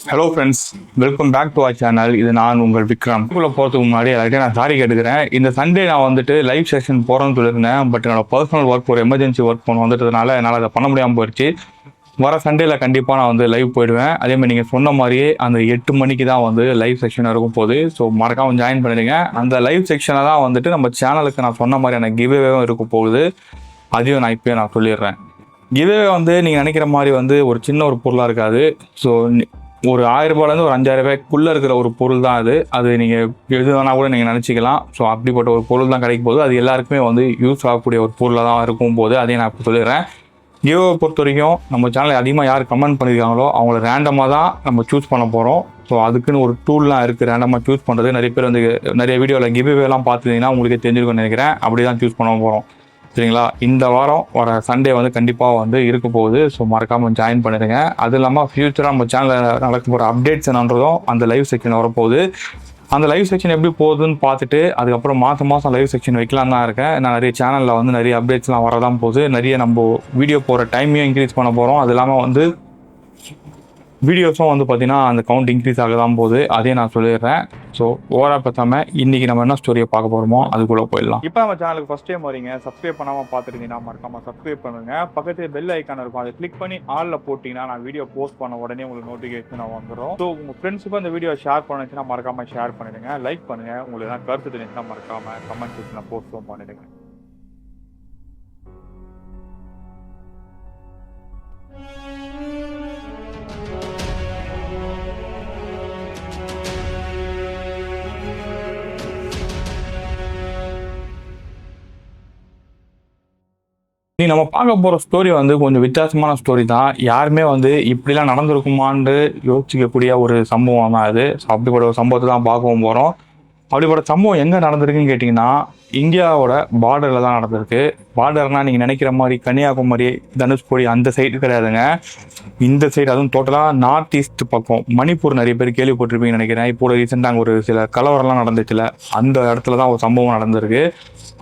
Hello friends welcome back to our channel இது நான் உங்கள் விக்ரம். இதுக்குள்ள போகிறதுக்கு முன்னாடி எல்லாத்தையும் நான் சாரி கேட்டுக்கிறேன். இந்த சண்டே நான் வந்துட்டு லைவ் செஷன் போகிறேன்னு சொல்லியிருந்தேன். பட் என்னோட பர்சனல் ஒர்க் ஒரு எமர்ஜென்சி ஒர்க் ஒன்று வந்துட்டதுனால என்னால் அதை பண்ண முடியாமல் போயிடுச்சு. வர சண்டேல கண்டிப்பாக நான் வந்து லைவ் போயிடுவேன். அதே மாதிரி நீங்கள் சொன்ன மாதிரியே அந்த எட்டு மணிக்கு தான் வந்து லைவ் செக்ஷன் இருக்கும் போது. ஸோ மறக்காம ஜாயின் பண்ணிடுங்க. அந்த லைவ் செக்ஷனை தான் வந்துட்டு நம்ம சேனலுக்கு நான் சொன்ன மாதிரியான கிவ்வேவும் இருக்க போகுது. அதையும் நான் இப்போயே நான் சொல்லிடுறேன். கிவ்வே வந்து நீங்கள் நினைக்கிற மாதிரி வந்து ஒரு சின்ன ஒரு பொருளாக இருக்காது. ஸோ ஒரு ஆயிரம் ரூபாயிலேருந்து ஒரு அஞ்சாயிரம் ரூபாய்க்குள்ளே இருக்கிற ஒரு பொருள் தான் அது. அது நீங்கள் எது வேணால் கூட நீங்கள் நினச்சிக்கலாம். ஸோ அப்படிப்பட்ட ஒரு பொருள் தான் கிடைக்கும் போது அது எல்லாருக்குமே வந்து யூஸ் ஆகக்கூடிய ஒரு பொருளாக தான் இருக்கும் போது அதையும் நான் இப்போ சொல்லிடுறேன். ஜியோவை பொறுத்த வரைக்கும் நம்ம சேனலில் அதிகமாக யார் கமெண்ட் பண்ணியிருக்காங்களோ அவங்கள ரேண்டமாக தான் நம்ம சூஸ் பண்ண போகிறோம் ஸோ அதுக்குன்னு ஒரு டூல்லாம் இருக்குது ரேண்டமாக சூஸ் பண்ணுறது நிறைய பேர் வந்து நிறைய வீடியோவில் கிவ்வேலாம் பார்த்துருந்தீங்கன்னா உங்களுக்கே தெரிஞ்சிருக்கும்னு நினைக்கிறேன். அப்படி தான் சூஸ் பண்ண போகிறோம் சரிங்களா? இந்த வாரம் வர சண்டே வந்து கண்டிப்பாக வந்து இருக்க போகுது. ஸோ மறக்காமல் ஜாயின் பண்ணிடுங்க அது இல்லாமல் ஃபியூச்சராக நம்ம சேனலில் நடக்க போகிற அப்டேட்ஸ் என்னன்றதும் அந்த லைவ் செக்ஷன் வரப்போகுது. அந்த லைவ் செக்ஷன் எப்படி போகுதுன்னு பார்த்துட்டு அதுக்கப்புறம் மாதம் மாதம் லைவ் செக்ஷன் வைக்கலாம் தான் இருக்கேன். நான் நிறைய சேனலில் வந்து நிறைய அப்டேட்ஸ்லாம் வரதான் போகுது. நிறைய நம்ம வீடியோ போகிற டைமையும் இன்க்ரீஸ் பண்ண போகிறோம் அது இல்லாமல் வந்து வீடியோஸும் வந்து பார்த்தீங்கன்னா அந்த கவுண்ட் இன்க்ரீஸ் ஆக தான் போகுது. அதே நான் சொல்லிடுறேன். ஸோ ஓவராக பார்த்தாம இன்னைக்கு நம்ம என்ன ஸ்டோரியை பார்க்க போகிறோமோ அதுக்குள்ளே போயிடலாம். இப்போ நம்ம சேனலுக்கு ஃபஸ்ட் டைம் வரீங்க சப்ஸ்கிரைப் பண்ணாமல் பார்த்துருந்தீங்கன்னா மறக்காம சப்ஸ்கிரைப் பண்ணுங்க. பக்கத்தில் பெல் ஐக்கான் இருக்கும் அதை கிளிக் பண்ணி ஆலில் போட்டிங்கன்னா நான் வீடியோ போஸ்ட் பண்ண உடனே உங்களுக்கு நோட்டிஃபிகேஷன் வந்துடும் ஸோ உங்கள் ஃப்ரெண்ட்ஸுக்கும் அந்த வீடியோ ஷேர் பண்ணுச்சுன்னா மறக்காம ஷேர் பண்ணிடுங்க லைக் பண்ணுங்கள் உங்களுக்கு எதாவது கருத்து தெரிஞ்சுன்னா மறக்காம கமெண்ட் செக்ஷனில் போஸ்ட்டும் பண்ணிடுங்க. நீ நம்ம பார்க்க போகிற ஸ்டோரி வந்து கொஞ்சம் வித்தியாசமான ஸ்டோரி தான். யாருமே வந்து இப்படிலாம் நடந்திருக்குமான்னு யோசிக்கக்கூடிய ஒரு சம்பவம் தான் அது. ஸோ அப்படிப்பட்ட ஒரு சம்பவத்தை தான் பார்க்கவும் போகிறோம் அப்படிப்பட்ட சம்பவம் எங்கே நடந்திருக்குன்னு கேட்டிங்கன்னா இந்தியாவோட பார்டரில் தான் நடந்திருக்கு. பார்டர்னால் நீங்கள் நினைக்கிற மாதிரி கன்னியாகுமரி தனுஷ்கோடி அந்த சைடு கிடையாதுங்க. இந்த சைடு அதுவும் டோட்டலாக நார்த் ஈஸ்ட் பக்கம். மணிப்பூர் நிறைய பேர் கேள்விப்பட்டிருப்பீங்கன்னு நினைக்கிறேன். இப்போ ரீசெண்டாக அங்கே ஒரு சில கலவரம்லாம் நடந்துச்சுல அந்த இடத்துல தான் ஒரு சம்பவம் நடந்திருக்கு.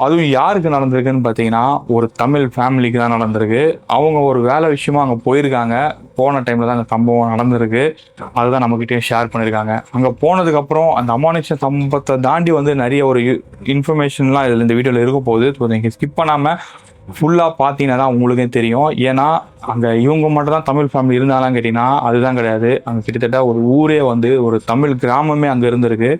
அதுவும் யாருக்கு நடந்திருக்குன்னு பார்த்தீங்கன்னா ஒரு தமிழ் ஃபேமிலிக்கு தான் நடந்திருக்கு. அவங்க ஒரு வேலை விஷயமா அங்கே போயிருக்காங்க. போன டைமில் தான் அந்த சம்பவம் நடந்திருக்கு. அதுதான் நம்மக்கிட்டே ஷேர் பண்ணியிருக்காங்க. அங்கே போனதுக்கப்புறம் அந்த அமானுஷ சம்பவத்தை தாண்டி வந்து நிறைய ஒரு இன்ஃபர்மேஷன்லாம் இதில் இந்த வீடியோவில் இருக்க போகுது ஸோ நீங்கள் ஸ்கிப் பண்ணாமல் ஃபுல்லாக பார்த்தீங்கன்னா தான் உங்களுக்கே தெரியும். ஏன்னா அங்கே இவங்க மட்டும் தான் தமிழ் ஃபேமிலி இருந்தாலும் கேட்டிங்கன்னா அதுதான் கிடையாது. அங்கே கிட்டத்தட்ட ஒரு ஊரே வந்து ஒரு தமிழ் கிராமமே அங்கே இருந்திருக்கு.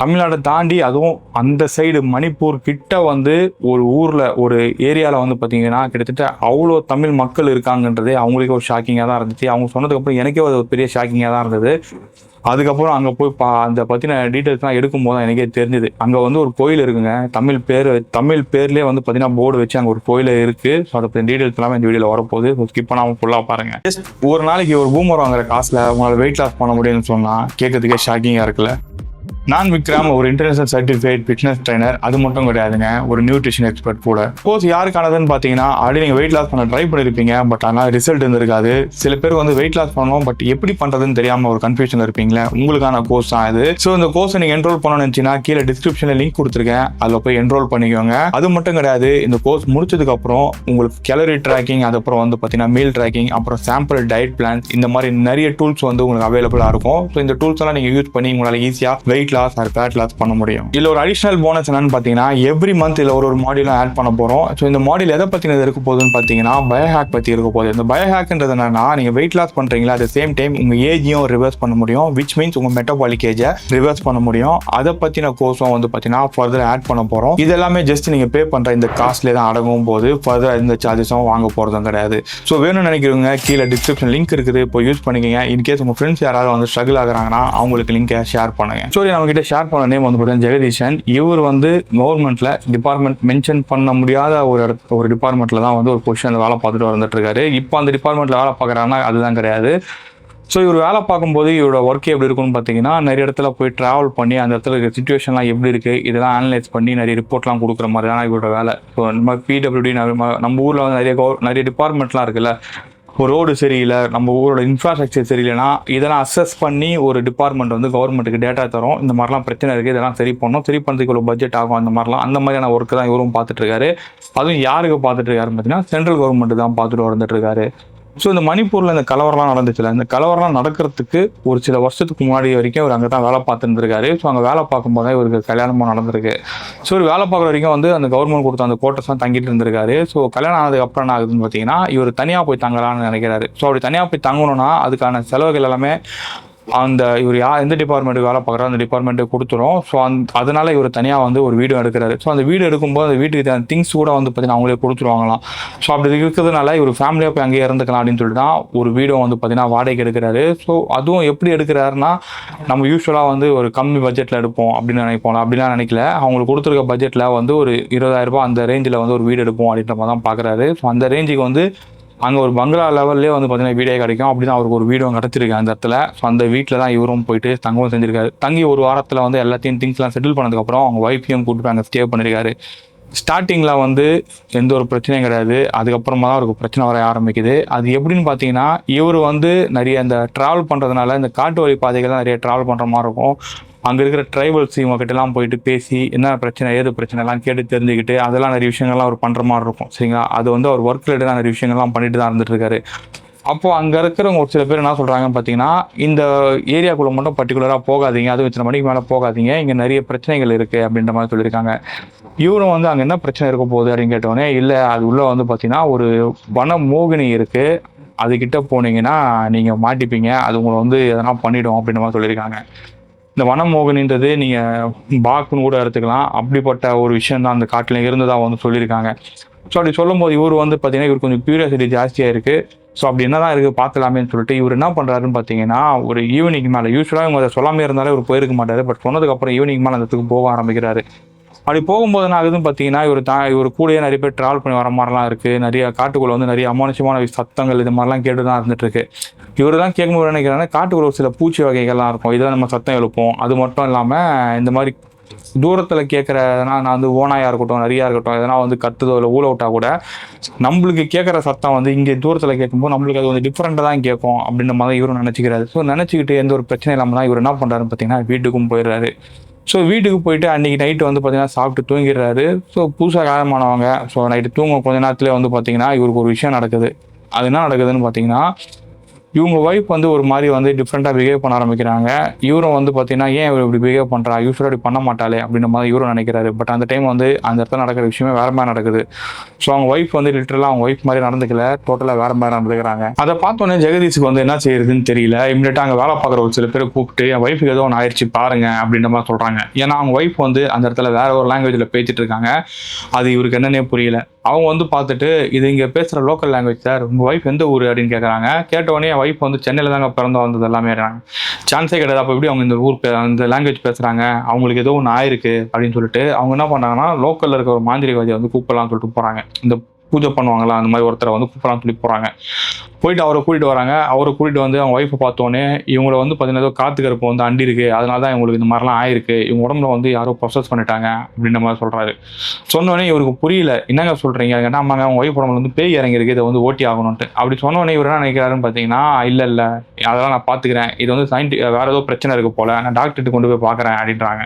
தமிழ்நாடை தாண்டி அதுவும் அந்த சைடு மணிப்பூர் கிட்ட வந்து ஒரு ஊரில் ஒரு ஏரியாவில் வந்து பார்த்தீங்கன்னா கிட்டத்தட்ட அவ்வளோ தமிழ் மக்கள் இருக்காங்கன்றதே அவங்களுக்கே ஒரு ஷாக்கிங்காக தான் இருந்துச்சு. அவங்க சொன்னதுக்கப்புறம் எனக்கே அது ஒரு பெரிய ஷாக்கிங்காக தான் இருந்தது. அதுக்கப்புறம் அங்கே போய் பா அந்த பற்றின டீட்டெயில்ஸ்லாம் எடுக்கும் போது தான் எனக்கே தெரிஞ்சுது. அங்கே வந்து ஒரு கோயில் இருக்குங்க. தமிழ் பேர் தமிழ் பேர்லேயே வந்து பார்த்தீங்கன்னா போர்டு வச்சு அங்கே ஒரு கோயில் இருக்குது ஸோ அதை பற்றி டீட்டெயில்ஸ் எல்லாமே இந்த வீடியோவில் வரப்போகுது. ஸோ ஸ்கிப் பண்ணாமல் ஃபுல்லாக பாருங்கள் ஜஸ்ட் ஒரு நாளைக்கு ஒரு பூமர் வாங்குற காசில் உங்களால் வெயிட் லாஸ் பண்ண முடியும்னு சொன்னால் கேட்கறதுக்கே ஷாக்கிங்காக இருக்குல்ல. நான் விக்ரம் ஒரு இன்டர்நேஷனல் சர்டிஃபிகேட் ஃபிட்னஸ் ட்ரைனர் அது மட்டும் கிடையாதுங்க. ஒரு நியூட்ரிஷன் எக்ஸ்பர்ட் கூட. கோர்ஸ் யாருக்கானதுன்னு பார்த்தீங்கன்னா ஆல்ரெடி நீங்கள் வெயிட் லாஸ் பண்ண ட்ரை பண்ணியிருப்பீங்க பட் ஆனால் ரிசல்ட் இருந்திருக்காது சில பேர் வந்து வெயிட் லாஸ் பண்ணுவோம். பட் எப்படி பண்ணுறதுன்னு தெரியாமல் ஒரு கன்ஃபியூஷன் இருப்பீங்களே. உங்களுக்கான கோர்ஸ் தான் இது. ஸோ இந்த கோர்ஸை நீங்கள் என்ரோல் பண்ணணும்னு நினச்சின்னா கீழே டிஸ்கிரிப்ஷனில் லிங்க் கொடுத்துருக்கேன். அதில் போய் என்ரோல் பண்ணிக்கோங்க. அது மட்டும் கிடையாது. இந்த கோர்ஸ் முடிச்சதுக்கப்புறம் உங்களுக்கு கேலரி ட்ராக்கிங் அதுக்கப்புறம் வந்து பார்த்தீங்கன்னா மீல் ட்ராக்கிங் அப்புறம் சாம்பிள் டயட் பிளான்ஸ் இந்த மாதிரி நிறைய டூல்ஸ் வந்து உங்களுக்கு அவைலபிளாக இருக்கும். ஸோ இந்த டூல்ஸ் எல்லாம் நீங்கள் யூஸ் பண்ணி உங்களால் ஈஸியாக weight loss or fat loss பண்ண முடியும். இதில் ஒரு அடிஷனல் போனஸ் என்னன்னு பார்த்தீங்கன்னா எவ்ரி மந்த் இதில் ஒரு ஒரு மாடியூலும் ஆட் பண்ண போகிறோம் ஸோ இந்த மாடியூல் எதை பற்றினது இருக்க போகுதுன்னு பார்த்தீங்கன்னா பயோஹேக் பற்றி இருக்க போகுது. இந்த பயோஹேக்ன்றது என்னன்னா நீங்கள் வெயிட் லாஸ் பண்ணுறீங்களா அட் சேம் டைம் உங்கள் ஏஜையும் ரிவர்ஸ் பண்ண முடியும் விச் மீன்ஸ் உங்கள் மெட்டபாலிக் ஏஜை ரிவர்ஸ் பண்ண முடியும். அதை பற்றின கோர்ஸும் வந்து பார்த்தீங்கன்னா ஃபர்தர் ஆட் பண்ண போகிறோம் இது எல்லாமே ஜஸ்ட் நீங்கள் பே பண்ணுற இந்த காஸ்ட்லேயே தான் அடங்கும் போது ஃபர்தர் எந்த சார்ஜஸும் வாங்க போகிறதும் கிடையாது. ஸோ வேணும்னு நினைக்கிறவங்க கீழே டிஸ்கிரிப்ஷன் லிங்க் இருக்குது இப்போ யூஸ் பண்ணிக்கங்க. இன்கேஸ் உங்கள் ஃப்ரெண்ட்ஸ் யாராவது வந்து ஸ்ட்ரகிள் ஆகுறாங்கன்னா அவங்களுக்கு லிங்கை ஷேர் பண்ணுங்க. ஸோ நம்ம ஷேர் பண்ண நேம் வந்து பார்த்தீங்கன்னா ஜெகதீஷன் இவர் வந்து கவர்மெண்ட்ல டிபார்ட்மெண்ட் மென்ஷன் பண்ண முடியாத ஒரு இடத்து ஒரு டிபார்ட்மெண்ட்ல தான் வந்து ஒரு பொசிஷன் வேலை பார்த்துட்டு வந்துட்டு இருக்காரு. இப்போ அந்த டிபார்ட்மெண்ட்ல வேலை பார்க்குறாங்கன்னா அதுதான் கிடையாது. ஸோ இவர் வேலை பார்க்கும்போது இவரோட ஒர்க்கே எப்படி இருக்கும்னு பார்த்தீங்கன்னா நிறைய இடத்துல போய் ட்ராவல் பண்ணி அந்த இடத்துல இருக்கிற சுச்சுவேஷன்லாம் எப்படி இருக்குது இதெல்லாம் அனலைஸ் பண்ணி நிறைய ரிப்போர்ட்லாம் கொடுக்குற மாதிரி தான் இவரோட வேலை. ஸோ நம்ம பிடபிள்யூடி நம்ம ஊரில் வந்து நிறைய கவர் நிறைய டிபார்ட்மெண்ட்லாம் இருக்குல்ல ரோடு சரியில்லை நம்ம ஊரோட இன்ஃப்ராஸ்ட்ரக்சர் சரியில்லைன்னா இதெல்லாம் அசஸ் பண்ணி ஒரு டிபார்ட்மெண்ட் வந்து கவர்மெண்ட்டுக்கு டேட்டா தரும். இந்த மாதிரிலாம் பிரச்சனை இருக்குது இதெல்லாம் சரி பண்ணணும். சரி பண்ணுறதுக்கு இவ்வளோ பட்ஜெட் ஆகும் அந்த மாதிரிலாம். அந்த மாதிரியான ஒர்க்கு தான் இவரும் பார்த்துட்டு இருக்காரு. அதுவும் யாருக்கு பார்த்துட்டு இருக்காருன்னு பார்த்தீங்கன்னா சென்ட்ரல் கவர்மெண்ட் தான் பார்த்துட்டு வந்துட்டு இருக்காரு. ஸோ இந்த மணிப்பூரில் இந்த கலவரம்லாம் நடந்துச்சுல இந்த கலவரம்லாம் நடக்கிறதுக்கு ஒரு சில வருஷத்துக்கு முன்னாடி வரைக்கும் அவர் அங்கே தான் வேலை பார்த்துருந்துருக்காரு. ஸோ அங்கே வேலை பார்க்கும்போது தான் இவருக்கு கல்யாணமும் நடந்திருக்கு. ஸோ இவர் வேலை பார்க்குற வரைக்கும் வந்து அந்த கவர்மெண்ட் கொடுத்த அந்த கோட்டர்ஸ்லாம் தங்கிட்டு இருந்திருக்காரு. ஸோ கல்யாணம் ஆனதுக்கு அப்புறம் என்ன ஆகுதுன்னு பார்த்தீங்கன்னா இவர் தனியாக போய் தங்கலாம்னு நினைக்கிறாரு. ஸோ அப்படி தனியாக போய் தங்கணும்னா அதுக்கான செலவுகள் எல்லாமே அந்த இவர் யா எந்த டிபார்ட்மெண்ட்டுக்கு வேலை பார்க்குறோம் அந்த டிபார்ட்மெண்ட்டுக்கு கொடுத்துரும். ஸோ அந்த அதனால இவர் தனியாக வந்து ஒரு வீடு எடுக்கிறாரு. ஸோ அந்த வீடு எடுக்கும்போது அந்த வீட்டுக்கு தேவையான திங்ஸ் கூட வந்து பார்த்தீங்கன்னா அவங்களே கொடுத்துருவாங்களாம். ஸோ அப்படி இருக்கிறதுனால இவர் ஃபேமிலியாக போய் அங்கேயே இருந்துக்கலாம் அப்படின்னு சொல்லிட்டு தான் ஒரு வீடும் வந்து பார்த்தீங்கன்னா வாடகைக்கு எடுக்கிறாரு. ஸோ அதுவும் எப்படி எடுக்கிறாருன்னா நம்ம யூஸ்வலாக வந்து ஒரு கம்மி பட்ஜெட்டில் எடுப்போம் அப்படின்னு நினைப்போம். அப்படிலாம் நினைக்கல. அவங்களுக்கு கொடுத்துருக்க பட்ஜெட்டில் வந்து ஒரு இருபதாயிரம் ரூபாய் அந்த ரேஞ்சில் வந்து ஒரு வீடு எடுப்போம் அப்படின்ற மாதிரி தான் பார்க்குறாரு ஸோ அந்த ரேஞ்சுக்கு வந்து அங்கே ஒரு பங்களா லெவல்லே வந்து பார்த்தீங்கன்னா வீடே கிடைக்கும். அப்படி தான் அவருக்கு ஒரு வீடும் கிடச்சிருக்கு அந்த இடத்துல. ஸோ அந்த வீட்டில் தான் இவரும் போயிட்டு தங்கவும் செஞ்சிருக்காரு. தங்கி ஒரு வாரத்தில் வந்து எல்லாத்தையும் திங்ஸ்லாம் செட்டில் பண்ணதுக்கப்புறம் அவங்க ஒய்ஃபையும் கூப்பிட்டு அங்கே ஸ்டே பண்ணியிருக்காரு ஸ்டார்டிங்கில் வந்து எந்த ஒரு பிரச்சனையும் கிடையாது. அதுக்கப்புறமா தான் அவருக்கு பிரச்சனை வர ஆரம்பிக்குது. அது எப்படின்னு பார்த்தீங்கன்னா இவர் வந்து நிறைய இந்த ட்ராவல் பண்ணுறதுனால இந்த காட்டு வழி பாதைகள்லாம் நிறைய ட்ராவல் பண்ணுற மாதிரி இருக்கும். அங்கே இருக்கிற ட்ரைபல்ஸ் இவங்க கிட்டலாம் போயிட்டு பேசி என்ன பிரச்சனை ஏது பிரச்சனைலாம் கேட்டு தெரிஞ்சுக்கிட்டு அதெல்லாம் நிறைய விஷயங்கள்லாம் அவர் பண்ணுற மாதிரி இருக்கும். சரிங்களா? அது வந்து அவர் ஒர்க் ரிலேட்டடாக நிறைய விஷயங்கள்லாம் பண்ணிட்டு தான் இருந்துட்டு அப்போது அங்கே இருக்கிறவங்க ஒரு சில பேர் என்ன சொல்கிறாங்கன்னு பார்த்தீங்கன்னா இந்த ஏரியாக்குள்ளே மட்டும் பர்டிகுலராக போகாதீங்க. அதுவும் இத்தனை மணிக்கு மேலே போகாதீங்க. இங்கே நிறைய பிரச்சனைகள் இருக்குது அப்படின்ற மாதிரி சொல்லியிருக்காங்க. இவரும் வந்து அங்கே என்ன பிரச்சனை இருக்க போகுது அப்படின்னு கேட்டோடனே இல்லை அது உள்ளே வந்து பார்த்தீங்கன்னா ஒரு வன மோகினி இருக்குது அதுக்கிட்ட போனீங்கன்னா நீங்கள் மாட்டிப்பீங்க. அது உங்களை வந்து எதனா பண்ணிடும் அப்படின்ற மாதிரி சொல்லியிருக்காங்க. இந்த வனமோகனின்றது நீங்கள் பாக்குன்னு கூட எடுத்துக்கலாம். அப்படிப்பட்ட ஒரு விஷயம் தான் அந்த காட்டில் இருந்ததாக வந்து சொல்லியிருக்காங்க. ஸோ அப்படி சொல்லும்போது இவர் வந்து பார்த்தீங்கன்னா இவர் கொஞ்சம் க்யூரியாசிட்டி ஜாஸ்தியாக இருக்குது ஸோ அப்படி என்னதான் இருக்குது பார்க்கலாமேன்னு சொல்லிட்டு இவர் என்ன பண்ணுறாருன்னு பார்த்தீங்கன்னா ஒரு ஈவினிங் மேலே யூஸ்வலாக இவங்க அதை சொல்லாமே இருந்தாலே இவர் போயிருக்க மாட்டார். பட் சொன்னதுக்கப்புறம் ஈவினிங் மேலே அந்த இடத்துக்கு போக ஆரம்பிக்கிறாரு. அப்படி போகும்போது என்ன ஆகுதுன்னு பார்த்தீங்கன்னா இவர் தா இவர் கூடயே நிறைய பேர் ட்ராவல் பண்ணி வர மாதிரிலாம் இருக்குது நிறைய காட்டுக்குள்ளே வந்து நிறைய அமானுஷமான சத்தங்கள் இது மாதிரிலாம் கேட்டு தான் இருந்துட்டுருக்கு. இவர் தான் கேட்கும்போது நினைக்கிறாங்க காட்டுக்குள்ள ஒரு சில பூச்சி வகைகள்லாம் இருக்கும். இதெல்லாம் நம்ம சத்தம் எழுப்போம் அது மட்டும் இல்லாமல் இந்த மாதிரி தூரத்தில் கேட்குறதுனா நான் வந்து ஓனாயாக இருக்கட்டும் நிறையா இருக்கட்டும் எதனா வந்து கத்துதோ இல்லை ஊழ விட்டால் கூட நம்மளுக்கு கேட்குற சத்தம் வந்து இங்கே தூரத்தில் கேட்கும்போது நம்மளுக்கு அது வந்து டிஃப்ரெண்ட்டாக தான் கேட்கும் அப்படின்ற மாதிரி இவரும் நினச்சிக்கிறாரு. ஸோ நினச்சிக்கிட்டு எந்த ஒரு பிரச்சனை இல்லாமல் தான் இவர் என்ன பண்ணுறாருன்னு பார்த்தீங்கன்னா வீட்டுக்கும் போயிடுறாரு. ஸோ வீட்டுக்கு போயிட்டு அன்றைக்கி நைட்டு வந்து பார்த்தீங்கன்னா சாப்பிட்டு தூங்கிடுறாரு. ஸோ புதுசாக காயமானவங்க ஸோ நைட்டு தூங்க கொஞ்ச நேரத்துலேயே வந்து பார்த்திங்கன்னா இவருக்கு ஒரு விஷயம் நடக்குது. அது என்ன நடக்குதுன்னு பார்த்தீங்கன்னா இவங்க ஒய்ஃப் வந்து ஒரு மாதிரி வந்து டிஃப்ரெண்ட்டாக பிஹேவ் பண்ண ஆரம்பிக்கிறாங்க. இவரும் வந்து பார்த்தீங்கன்னா ஏன் இவர் இப்படி பிஹேவ் பண்ணுறா யூஸ்வலாக இப்படி பண்ண மாட்டாளே அப்படின்ற மாதிரி இவரும் நினைக்கிறாரு. பட் அந்த டைம் வந்து அந்த இடத்துல நடக்கிற விஷயமே வேற மாதிரி நடக்குது. ஸோ அவங்க ஒய்ஃப் வந்து லிட்டரலாக அவங்க ஒய்ஃப் மாதிரி நடந்துக்கல. டோட்டலாக வேற மாதிரி நடந்துக்கிறாங்க. அதை பார்த்தோன்னே ஜெகதீஷுக்கு வந்து என்ன செய்யறதுன்னு தெரியல. இம்மிடியா அங்கே வேலை பார்க்குற ஒரு சில பேர் கூப்பிட்டு என் ஒய்ஃபுக்கு ஏதோ ஒன்று ஆயிடுச்சு பாருங்க அப்படின்ற மாதிரி சொல்கிறாங்க ஏன்னா அவங்க ஒய்ஃப் வந்து அந்த இடத்துல வேற ஒரு லாங்குவேஜில் பேசிட்டு இருக்காங்க. அது இவருக்கு என்னன்னே புரியல. அவங்க வந்து பார்த்துட்டு இது இங்கே பேசுகிற லோக்கல் லாங்குவேஜ் சார் உங்கள் ஒய்ஃப் எந்த ஊர்? அப்படின்னு கேட்குறாங்க கேட்டவொடனே ஒய்ஃப் வந்து சென்னையில் தாங்க பிறந்து வந்தது எல்லாமே. சான்ஸே கிடையாது. அப்போ எப்படி அவங்க இந்த ஊர் இந்த லாங்குவேஜ் பேசுகிறாங்க அவங்களுக்கு ஏதோ ஒன்று ஆயிருக்கு அப்படின்னு சொல்லிட்டு அவங்க என்ன பண்ணாங்கன்னா லோக்கலில் இருக்க ஒரு மாந்திரிகவாதியை வந்து கூப்பிடலாம்னு சொல்லிட்டு போகிறாங்க இந்த பூஜை பண்ணுவாங்களா? அந்த மாதிரி ஒருத்தரை வந்து கூப்பிடலாம்னு சொல்லி போகிறாங்க போயிட்டு அவரை கூட்டிட்டு வராங்க. அவரை கூட்டிட்டு வந்து அவங்க ஒய்ஃபை பார்த்தோன்னே இவங்கள வந்து பார்த்தீங்கன்னா காத்து கருப்பு வந்து அண்டி இருக்கு. அதனால தான் இவங்களுக்கு இந்த மாதிரிலாம் ஆயிருக்கு. இவங்க உடம்புல வந்து யாரோ ப்ரொசஸ் பண்ணிட்டாங்க அப்படின்ற மாதிரி சொல்றாரு. சொன்னோடனே இவருக்கு புரியல. என்னங்க சொல்றீங்க? என்ன ஆமாங்க அவங்க ஒய்ஃப் உடம்புல வந்து பேய் இறங்கிருக்கு இதை வந்து ஓட்டி ஆகணும்ட்டு அப்படி சொன்னோடனே இவர் என்ன நினைக்கிறாருன்னு பார்த்தீங்கன்னா இல்லை இல்லை. அதெல்லாம் நான் பார்த்துக்கிறேன். இது வந்து சயின்டி வேற ஏதோ பிரச்சனை இருக்கு போல. நான் டாக்டர்கிட்ட கொண்டு போய் பார்க்குறேன் அப்படின்றாங்க.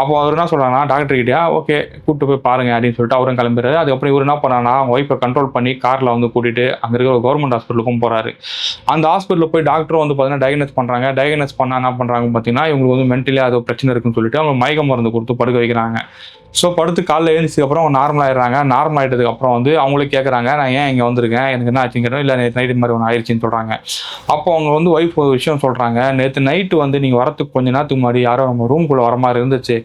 அப்போ அவர் என்ன சொல்றாங்கன்னா டாக்டர் கிட்டயா? ஓகே. கூப்பிட்டு போய் பாருங்க அப்படின்னு சொல்லிட்டு அவரும் கிளம்புறாரு. அதுக்கப்புறம் இவர் என்ன பண்ணாருன்னா அவங்க ஒய்ஃபை கண்ட்ரோல் பண்ணி காரில் வந்து கூட்டிட்டு அங்கே இருக்கிற கவர்மெண்ட் ஹாஸ்பிட்டலுக்கும் போகிறாரு அந்த ஹாஸ்பிட்டலில் போய் டாக்டரும் வந்து பார்த்தீங்கன்னா டயக்னஸ் பண்ணுறாங்க டயக்னஸ் பண்ணால் என்ன பண்ணுறாங்க பார்த்தீங்கன்னா இவங்களுக்கு வந்து மென்டலி அது பிரச்சனை இருக்குன்னு சொல்லிட்டு அவங்க மயக்க மருந்து கொடுத்து படுக்க வைக்கிறாங்க. ஸோ படுத்து காலைல எழுந்திரிச்சதுக்கு அவங்க நார்மல் ஆயிடுறாங்க. நார்மல் ஆகிட்டதுக்கப்புறம் வந்து அவங்களே கேட்குறாங்க நான் ஏன் இங்கே வந்திருக்கேன்? எனக்கு என்ன ஆச்சுங்கிறோம் இல்லை நேற்று நைட்டு மாதிரி ஒன்று ஆயிடுச்சுன்னு சொல்கிறாங்க அப்போ அவங்க வந்து ஒய்ஃப் ஒரு விஷயம் சொல்கிறாங்க நேற்று நைட்டு வந்து நீங்கள் வரத்துக்கு கொஞ்ச நேரத்துக்கு முன்னாடி யாரோ நம்ம ரூம்குள்ளே வர மாதிரி இருந்துச்சு.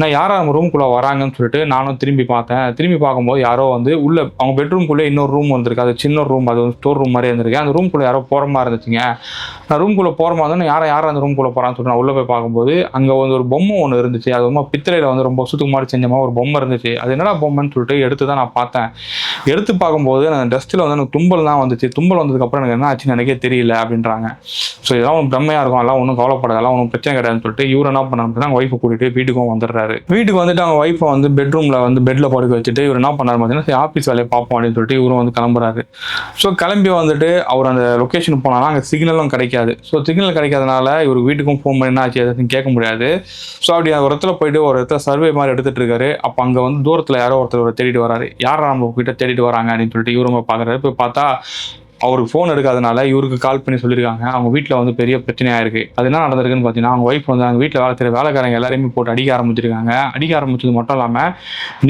நான் யாரும் அவங்க ரூம்குள்ளே வராங்கன்னு சொல்லிட்டு நானும் திரும்பி பார்த்தேன். திரும்பி பார்க்கும்போது யாரோ வந்து உள்ளே அவங்க பெட்ரூம்குள்ளே இன்னொரு ரூம் வந்திருக்கு. அது சின்ன ரூம் அது வந்து ஸ்டோர் ரூம் மாதிரி இருந்திருக்கு. அந்த ரூம்குள்ளே யாரோ போகிற மாதிரி இருந்துச்சுங்க. நான் ரூம்குள்ளே போகிற மாதிரி இருந்தால் யாரை யாரும் அந்த ரூம்குள்ளே போகிறான்னு சொல்லிட்டு நான் உள்ளே போய் பார்க்கும்போது அங்கே வந்து ஒரு பொம்மை ஒன்று இருந்துச்சு. அது ரொம்ப பித்திரையில் வந்து ரொம்ப சுத்துக்கு மாதிரி ஒரு பொம்மை இருந்துச்சு. அது என்னடா பொம்மைன்னு சொல்லிட்டு எடுத்து தான் நான் பார்த்தேன். எடுத்து பார்க்கும்போது அந்த டஸ்ட்டில் வந்து எனக்கு தும்பல் தான் வந்துச்சு. தும்பல் வந்ததுக்கப்புறம் எனக்கு என்ன ஆச்சுன்னு எனக்கே தெரியல அப்படின்றாங்க. ஸோ இதெல்லாம் ஒரு பிரம்மையாக இருக்கும். அதெல்லாம் ஒன்றும் கவலைப்படாது அதெல்லாம் ஒன்றும் பிரச்சனை கிடையாதுன்னு சொல்லிட்டு இவர் என்ன பண்ணாருன்னா ஒய்ஃபை கூட்டிகிட்டு வீட்டுக்கும் வந்துடுறாரு. வீட்டுக்கு வந்துட்டு அவங்க ஒய்ஃபை வந்து பெட்ரூமில் வந்து பெட்டில் படுக்க வச்சுட்டு இவர் என்ன பண்ணாரு பார்த்தீங்கன்னா சரி ஆஃபீஸ் வேலையை பார்ப்போம் அப்படின்னு சொல்லிட்டு இவரும் வந்து கிளம்புறாரு. ஸோ கிளம்பி வந்துட்டு அவர் அந்த லொக்கேஷன் போனாலும் அங்கே சிக்னலும் கிடைக்காது. ஸோ சிக்னல் கிடைக்காதனால இவர் வீட்டுக்கும் ஃபோன் பண்ணி என்ன ஆச்சு எதுவும் கேட்க முடியாது. ஸோ அப்படி ஒரு இடத்துல போயிட்டு ஒரு இடத்துல சர்வே மாதிரி எடுத்துகிட்டு இருக்காரு. அப்போ அங்கே வந்து தூரத்தில் யாரோ ஒருத்தர் தேடிட்டு வராரு. யாரா நம்ம கிட்ட தேடிட்டு வராங்க அப்படின்னு சொல்லிட்டு இவரும் பார்க்குறாரு போய் பார்த்தா அவருக்கு ஃபோன் எடுக்காதனால இவருக்கு கால் பண்ணி சொல்லியிருக்காங்க அவங்க வீட்டில் வந்து பெரிய பிரச்சனையாக இருக்குது அது என்ன நடந்திருக்குன்னு பார்த்தீங்கன்னா அவங்க ஒய்ஃப் வந்து அவங்க வீட்டில் வேலை செய்கிற வேலைக்காரங்க எல்லாரையுமே போட்டு அடிக்க ஆரம்பிச்சிருக்காங்க. அடிக்க ஆரம்பிச்சது மட்டும் இல்லாமல்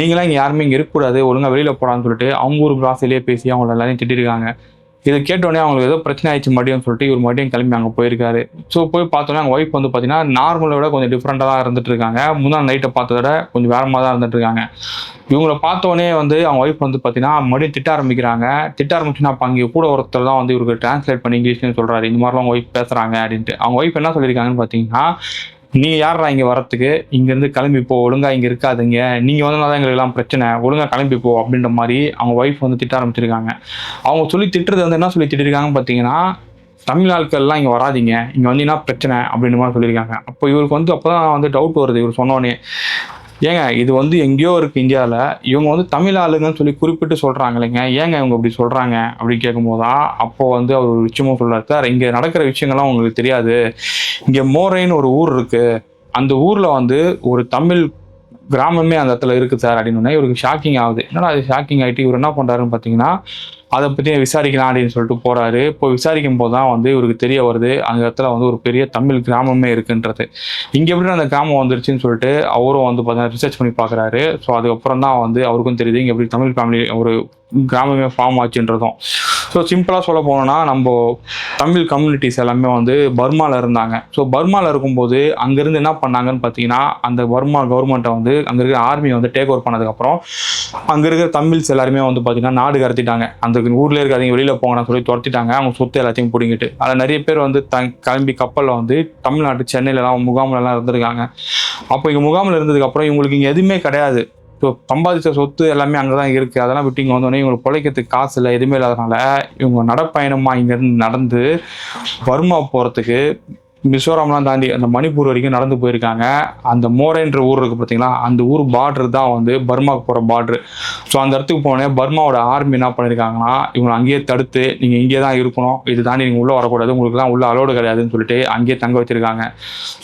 நீங்களாம் இங்கே யாருமே இங்கே இருக்கக்கூடாது ஒழுங்காக வெளியில் போடான்னு சொல்லிட்டு அவங்க ஒரு பாசையிலேயே பேசி அவங்கள எல்லாரையும் திட்டிருக்காங்க. இதை கேட்டோடனே அவங்களுக்கு ஏதோ பிரச்சனை ஆயிடுச்சு மறுபடியும் சொல்லிட்டு இவர் மறுபடியும் கிளம்பி அங்கே போயிருக்காரு. ஸோ போய் பார்த்தோன்னே அவங்க ஒய்ஃப் வந்து பார்த்தீங்கன்னா நார்மலை விட கொஞ்சம் டிஃப்ரெண்ட்டாக தான் இருந்துட்டு இருக்காங்க. முந்தா நைட்டை பார்த்ததோட விட கொஞ்சம் வேறமாக தான் இருந்துட்டு இருக்காங்க. இவங்கள பார்த்தோன்னே வந்து அவங்க ஒய்ஃப் வந்து பார்த்தீங்கன்னா மறுபடியும் திட்ட ஆரம்பிக்கிறாங்க. திட்ட ஆரம்பிச்சுன்னா அப்போ அங்கே கூட ஒருத்தர் தான் வந்து இவருக்கு டிரான்ஸ்லேட் பண்ணி இங்கிலீஷ்னு சொல்கிறாரு இந்த மாதிரிலாம் அவங்க ஒய்ஃப் பேசுகிறாங்க அப்படின்ட்டு. அவங்க ஒய்ஃப் என்ன சொல்லியிருக்காங்கன்னு பார்த்தீங்கன்னா நீங்கள் யாரா இங்கே வரத்துக்கு இங்கேருந்து கிளம்பி போ. ஒழுங்கா இங்கே இருக்காதீங்க. நீங்கள் வந்தனால தான் பிரச்சனை. ஒழுங்கா கிளம்பி போ அப்படின்ற மாதிரி அவங்க ஒய்ஃப் வந்து திட்ட ஆரம்பிச்சிருக்காங்க. அவங்க சொல்லி திட்டுறது வந்து என்ன சொல்லி திட்டிருக்காங்கன்னு பார்த்தீங்கன்னா தமிழ் ஆட்கள்லாம் இங்கே வராதீங்க. இங்கே வந்தீங்கன்னா பிரச்சனை அப்படின்ற மாதிரி சொல்லியிருக்காங்க. அப்போ இவருக்கு வந்து அப்போ தான் வந்து டவுட் வருது. இவர் சொன்னோடனே ஏங்க இது வந்து எங்கேயோ இருக்குது இந்தியாவில் இவங்க வந்து தமிழ் ஆளுங்கன்னு சொல்லி குறிப்பிட்டு சொல்கிறாங்க இல்லைங்க. ஏங்க இவங்க இப்படி சொல்கிறாங்க அப்படின்னு கேட்கும்போது தான் அப்போ வந்து அவர் ஒரு விஷயமும் சொல்றாரு. சார் இங்கே நடக்கிற விஷயங்கள்லாம் உங்களுக்கு தெரியாது. இங்கே மோரைன்னு ஒரு ஊர் இருக்குது அந்த ஊரில் வந்து ஒரு தமிழ் கிராமமே அந்த இடத்துல இருக்குது சார். அப்படின்னு இவருக்கு ஷாக்கிங் ஆகுது. என்னடா அது ஷாக்கிங் ஆகிட்டு இவர் என்ன பண்ணுறாருன்னு பார்த்தீங்கன்னா அதை பற்றி விசாரிக்கலாம் அப்படின்னு சொல்லிட்டு போகிறாரு இப்போ விசாரிக்கும் போது தான் வந்து இவருக்கு தெரிய வருது. அந்த இடத்துல வந்து ஒரு பெரிய தமிழ் கிராமமே இருக்குன்றது. இங்கே எப்படி அந்த கிராமம் வந்துருச்சுன்னு சொல்லிட்டு அவரும் வந்து பார்த்தீங்கன்னா ரிசர்ச் பண்ணி பார்க்குறாரு. ஸோ அதுக்கப்புறம் தான் வந்து அவருக்கும் தெரியுது. இங்கே எப்படி தமிழ் ஃபேமிலி ஒரு கிராமமே ஃபார்ம் ஆச்சுன்றதும். ஸோ சிம்பிளாக சொல்ல போனோம்னா நம்ம தமிழ் கம்யூனிட்டிஸ் எல்லாமே வந்து பர்மாவில் இருந்தாங்க. ஸோ பர்மாவில் இருக்கும்போது அங்கேருந்து என்ன பண்ணாங்கன்னு பார்த்தீங்கன்னா அந்த பர்மா கவர்மெண்ட்டை வந்து அங்கே இருக்கிற ஆர்மியை வந்து டேக் ஓவர் பண்ணதுக்கப்புறம் அங்கே இருக்கிற தமிழ்ஸ் எல்லாருமே வந்து பார்த்தீங்கன்னா நாடு கடத்திட்டாங்க. அந்த ஊரில் இருக்காதீங்க வெளியில் போங்கன்னு சொல்லி துரத்திட்டாங்க. அவங்க சொத்து எல்லாத்தையும் பிடிங்கிட்டு. அதில் நிறைய பேர் வந்து த கிளம்பி கப்பலில் வந்து தமிழ்நாட்டு சென்னையிலலாம் முகாமிலலாம் இருந்திருக்காங்க. அப்போ இங்கே முகாமில் இருந்ததுக்கப்புறம் இவங்களுக்கு இங்கே எதுவுமே கிடையாது. ஸோ சம்பாதிச்ச சொத்து எல்லாமே அங்கே தான் இருக்குது அதெல்லாம் விட்டு இங்கே வந்தோடனே இவங்களுக்கு பிழைக்கிறதுக்கு காசு இல்லை எதுவுமே இல்லாதனால இவங்க நடப்பயணமாக இங்கேருந்து நடந்து பர்மா போகிறதுக்கு மிசோரம்லாம் தாண்டி அந்த மணிப்பூர் வரைக்கும் நடந்து போயிருக்காங்க. அந்த மோரேன்ற ஊர் இருக்குது பார்த்தீங்களா? அந்த ஊர் பார்டர் தான் வந்து பர்மாவுக்கு போகிற பார்டர் ஸோ அந்த இடத்துக்கு போனே பர்மாவோட ஆர்மி என்ன பண்ணியிருக்காங்கன்னா இவங்களை அங்கேயே தடுத்து நீங்கள் இங்கே தான் இருக்கணும். இது தாண்டி நீங்கள் உள்ளே வரக்கூடாது. உங்களுக்குலாம் உள்ளே உள்ள அலோடு கிடையாதுன்னு சொல்லிட்டு அங்கேயே தங்க வச்சிருக்காங்க.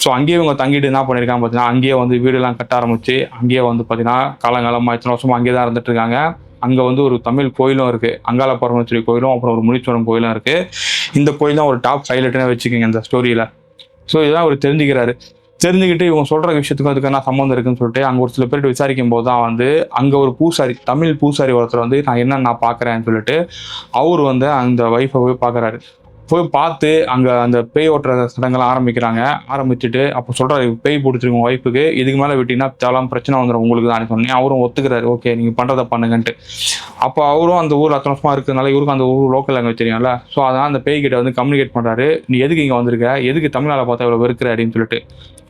ஸோ அங்கேயே இவங்க தங்கிட்டு என்ன பண்ணியிருக்காங்க பார்த்தீங்கன்னா அங்கேயே வந்து வீடெல்லாம் கட்ட ஆரம்பிச்சு அங்கேயே வந்து பார்த்தீங்கன்னா காலங்காலமாக இத்தனை வருஷமாக அங்கேயே தான் இருந்துட்டு இருக்காங்க. அங்கே வந்து ஒரு தமிழ் கோயிலும் இருக்குது அங்காள பரமேஸ்வரி கோயிலும் அப்புறம் ஒரு முனீஸ்வரன் கோயிலும் இருக்குது இந்த கோயில் தான் ஒரு டாப் ஹைலைட்னே வச்சுக்கோங்க இந்த ஸ்டோரியில் ஸோ இதெல்லாம் அவர் தெரிஞ்சுக்கிறாரு. தெரிஞ்சுக்கிட்டு இவங்க சொல்கிற விஷயத்துக்கும் அதுக்கு என்ன சம்மந்தம் இருக்குன்னு சொல்லிட்டு அங்கே ஒரு சில பேர்கிட்ட விசாரிக்கும் போது தான் வந்து அங்கே ஒரு பூசாரி தமிழ் பூசாரி ஒருத்தர் வந்து நான் என்ன நான் பார்க்குறேன்னு சொல்லிட்டு அவர் வந்து அந்த ஒய்ஃபை போய் பார்க்குறாரு போய் பார்த்து அங்கே அந்த பேய் ஓட்டுற சடங்கெல்லாம் ஆரம்பிக்கிறாங்க. ஆரம்பிச்சுட்டு அப்போ சொல்கிறாரு பேய் பிடிச்சிருங்க ஒய்ஃபுக்கு இதுக்கு மேலே விட்டிங்கன்னா தேவலாம் பிரச்சனை வந்துடும் உங்களுக்கு தான். சொன்னேன் அவரும் ஒத்துக்கிறாரு. ஓகே நீங்கள் பண்ணுறதை பண்ணுங்கன்ட்டு. அப்போ அவரும் அந்த ஊர் அத்தனை வருஷமாக இருக்கிறதுனால இவருக்கும் அந்த ஊர் லோக்கல் லாங்குவேஜ் தெரியும்ல. ஸோ அதனால் அந்த பேய் கிட்ட வந்து கம்யூனிகேட் பண்ணுறாரு நீ எதுக்கு இங்கே வந்திருக்க? எதுக்கு தமிழால பார்த்தா இவ்வளோ வெறுக்கிற? அப்படின்னு சொல்லிட்டு.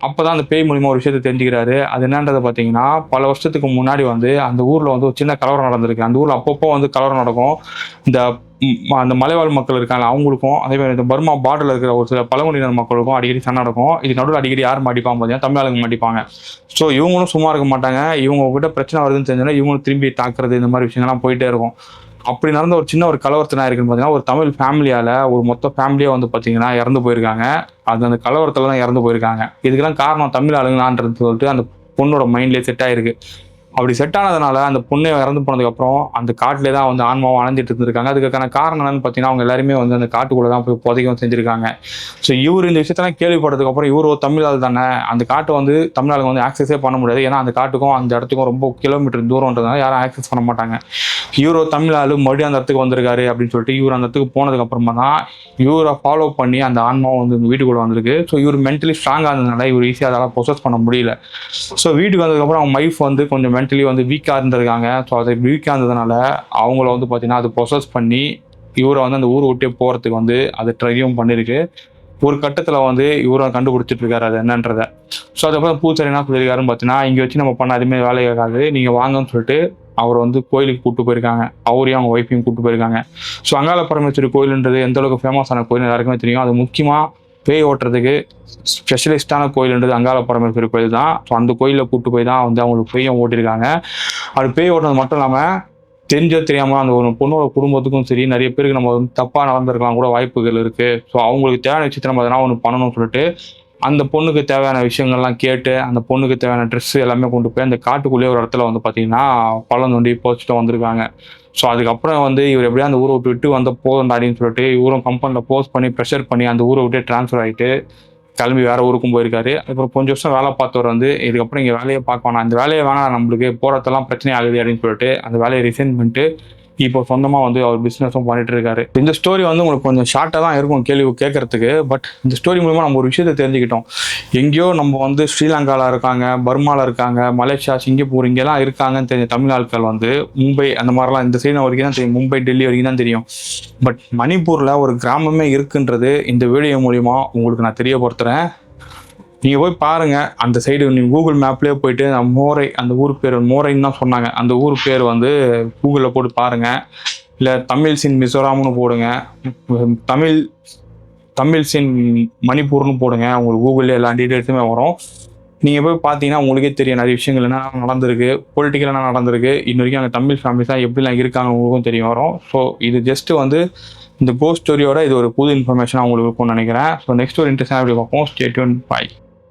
அப்போ தான் அந்த பேய் மூலிமா ஒரு விஷயத்தை தெரிஞ்சுக்கிறாரு. அது என்னன்றதை பார்த்தீங்கன்னா பல வருஷத்துக்கு முன்னாடி வந்து அந்த ஊரில் வந்து ஒரு சின்ன கலவரம் நடந்திருக்கு. அந்த ஊரில் அப்பப்போ வந்து கலவரம் நடக்கும். இந்த அந்த மலைவாழ் மக்கள் இருக்காங்க அவங்களுக்கும் அதே மாதிரி இந்த பர்மா பார்டரில் இருக்கிற ஒரு சில பழங்குடியினர் மக்களுக்கும் அடிக்கடி சண்டை நடக்கும். இது நடுவில் அடிக்கடி யார் மாட்டிப்பாங்க பார்த்தீங்கன்னா தமிழாளுங்க மாட்டிப்பாங்க ஸோ இவங்களும் சும்மா இருக்க மாட்டாங்க. இவங்க கிட்ட பிரச்சனை வருதுன்னு தெரிஞ்சோன்னா இவங்களும் திரும்பி தாக்குறது இந்த மாதிரி விஷயங்கள்லாம் போயிட்டே இருக்கும். அப்படி நடந்த ஒரு சின்ன ஒரு கலவரத்தினா இருக்குன்னு பார்த்தீங்கன்னா ஒரு தமிழ் ஃபேமிலியால் ஒரு மொத்த ஃபேமிலியாக வந்து பார்த்தீங்கன்னா இறந்து போயிருக்காங்க. அது அந்த கலவரத்தில் தான் இறந்து போயிருக்காங்க. இதுக்கெல்லாம் காரணம் தமிழ் ஆளுங்களான்றது சொல்லிட்டு அந்த பொண்ணோட மைண்ட்லேயே செட் ஆயிருக்கு. அப்படி செட் ஆனதுனால அந்த பொண்ணு இறந்து போனதுக்கப்புறம் அந்த காட்டிலே தான் வந்து ஆன்மாவும் அணைஞ்சிட்டு இருந்திருக்காங்க. அதுக்கான காரணம் என்னன்னு பார்த்தீங்கன்னா அவங்க எல்லாருமே வந்து அந்த காட்டுக்குள்ளே தான் போய் புதைக்கவும் செஞ்சிருக்காங்க. ஸோ இவர் இந்த விஷயத்தெல்லாம் கேள்விப்பட்டதுக்கப்புறம் இவர் ஒரு தமிழ் ஆள் தானே அந்த காட்டை வந்து தமிழ் வந்து ஆக்சஸே பண்ண முடியாது. ஏன்னா அந்த காட்டுக்கும் அந்த இடத்துக்கும் ரொம்ப கிலோமீட்டர் தூரம்ன்றதுனால யாரும் ஆக்சஸ் பண்ண மாட்டாங்க. இவர் தமிழ் ஆளு மறுபடியும் அந்த இடத்துக்கு வந்திருக்காரு அப்படின்னு சொல்லிட்டு இவர் அந்த இடத்துக்கு போனதுக்கு அப்புறமா தான் இவரை ஃபாலோ பண்ணி அந்த ஆன்மாவும் வந்து வீட்டுக்குள்ளே வந்திருக்கு. ஸோ இவர் மென்டலி ஸ்ட்ராங்காக இருந்ததுனால இவர் ஈஸியாக அதெல்லாம் ப்ரொசஸ் பண்ண முடியல. ஸோ வீட்டுக்கு வந்ததுக்கப்புறம் அவங்க மைஃப் வந்து கொஞ்சம் மென்டலி வந்து வீக்காக இருந்திருக்காங்க. ஸோ அது வீக்காக இருந்ததுனால அவங்கள வந்து பார்த்தீங்கன்னா அது ப்ரொசஸ் பண்ணி இவரை வந்து அந்த ஊரை விட்டே போகிறதுக்கு வந்து அது ட்ரையும் பண்ணியிருக்கு ஒரு கட்டத்தில் வந்து இவரை கண்டுபிடிச்சிட்டு இருக்காரு அது என்னன்றதை. ஸோ அதுக்கப்புறம் பூச்சாரி என்ன சொல்லியிருக்காருன்னு பார்த்தீங்கன்னா இங்கே வச்சு நம்ம பண்ண எதுவுமே வேலை கேட்காது நீங்கள் வாங்கன்னு சொல்லிட்டு அவர் வந்து கோயிலுக்கு கூப்பிட்டு போயிருக்காங்க. அவரையும் அவங்க ஒய்ஃபையும் கூப்பிட்டு போயிருக்காங்க. ஸோ அங்காள பரமேஸ்வரி கோயிலுன்றது எந்த அளவுக்கு ஃபேமஸான கோயில் எல்லாருக்குமே தெரியும். அது முக்கியமாக பேய் ஓட்டுறதுக்கு ஸ்பெஷலிஸ்டான கோயில்ன்றது அங்காள பரமேஸ்வரி கோயில் தான். ஸோ அந்த கோயிலில் கூப்பிட்டு போய் தான் வந்து அவங்களுக்கு பேயும் ஓட்டியிருக்காங்க. அது பேய் ஓட்டுறது மட்டும் இல்லாமல் தெரிஞ்சோ தெரியாமல் அந்த ஒரு பொண்ணோட குடும்பத்துக்கும் சரி நிறைய பேருக்கு நம்ம வந்து தப்பாக நடந்திருக்கலாம் கூட வாய்ப்புகள் இருக்குது ஸோ அவங்களுக்கு தேவையான விஷயத்தை நம்ம எதனா ஒன்று பண்ணணும்னு சொல்லிட்டு அந்த பொண்ணுக்கு தேவையான விஷயங்கள்லாம் கேட்டு அந்த பொண்ணுக்கு தேவையான ட்ரெஸ் எல்லாமே கொண்டு போய் அந்த காட்டுக்குள்ளேயே ஒரு இடத்துல வந்து பார்த்தீங்கன்னா பழம் தோண்டி போச்சுட்டு வந்திருக்காங்க. ஸோ அதுக்கப்புறம் வந்து இவர் எப்படியா அந்த ஊரை விட்டு விட்டு வந்த போதும் அப்படின்னு சொல்லிட்டு இவரும் கம்பெனியில் போஸ்ட் பண்ணி ப்ரெஷர் பண்ணி அந்த ஊரை விட்டு ட்ரான்ஸ்ஃபர் ஆகிட்டு கிளம்பி வேறு ஊருக்கும் போயிருக்காரு. அப்புறம் கொஞ்சம் வருஷம் வேலை பார்த்தவர் வந்து இதுக்கப்புறம் இங்கே வேலையை பார்க்க வேணாம். அந்த வேலையை வேணாம் நம்மளுக்கு போகிறதெல்லாம் பிரச்சனை ஆகுது அப்படின்னு சொல்லிட்டு அந்த வேலையை ரிசைன் பண்ணிட்டு இப்போ சொந்தமாக வந்து அவர் பிஸ்னஸும் பண்ணிட்டு இருக்காரு இந்த ஸ்டோரி வந்து உங்களுக்கு கொஞ்சம் ஷார்ட்டாக தான் இருக்கும் கேள்வி கேட்கறதுக்கு பட் இந்த ஸ்டோரி மூலமாக நம்ம ஒரு விஷயத்தை தெரிஞ்சுக்கிட்டோம். எங்கேயோ நம்ம வந்து ஸ்ரீலங்காவில் இருக்காங்க பர்மாவில் இருக்காங்க மலேசியா சிங்கப்பூர் இங்கெல்லாம் இருக்காங்கன்னு தெரிஞ்ச தமிழ் ஆட்கள் வந்து மும்பை அந்த மாதிரிலாம் இந்த சைடு வரைக்கும் தான் தெரியும். மும்பை டெல்லி வரைக்கும் தான் தெரியும். பட் மணிப்பூரில் ஒரு கிராமமே இருக்குன்றது இந்த வீடியோ மூலிமா உங்களுக்கு நான் தெரியப்படுத்துகிறேன் நீங்கள் போய் பாருங்கள் அந்த சைடு நீங்கள் கூகுள் மேப்லேயே போயிட்டு அந்த மோரை அந்த ஊர் பேர் மோரைன்னு தான் சொன்னாங்க. அந்த ஊர் பேர் வந்து கூகுளில் போட்டு பாருங்கள் இல்லை தமிழ் சின் மிசோராம்னு போடுங்க. தமிழ் தமிழ் சின் மணிப்பூர்னு போடுங்க. உங்களுக்கு கூகுளில் எல்லா டீட்டெயில்ஸுமே வரும். நீங்கள் போய் பார்த்தீங்கன்னா உங்களுக்கே தெரியும் நிறைய விஷயங்கள் என்ன நடந்திருக்கு. பொலிட்டிக்கல் என்ன நடந்திருக்கு. இன்ன வரைக்கும் அங்கே தமிழ் ஃபேமிலிஸாக எப்படிலாம் இருக்காங்க உங்களுக்கும் தெரியும் வரும். ஸோ இது ஜஸ்ட்டு வந்து இந்த கோ ஸ்டோரியோட இது ஒரு புது இன்ஃபர்மேஷனாக உங்களுக்கு இருக்கும்னு நினைக்கிறேன். ஸோ நெக்ஸ்ட் ஒரு இன்ட்ரெஸ்டாக எப்படி பார்ப்போம். ஸ்டேட்யூன் பாய்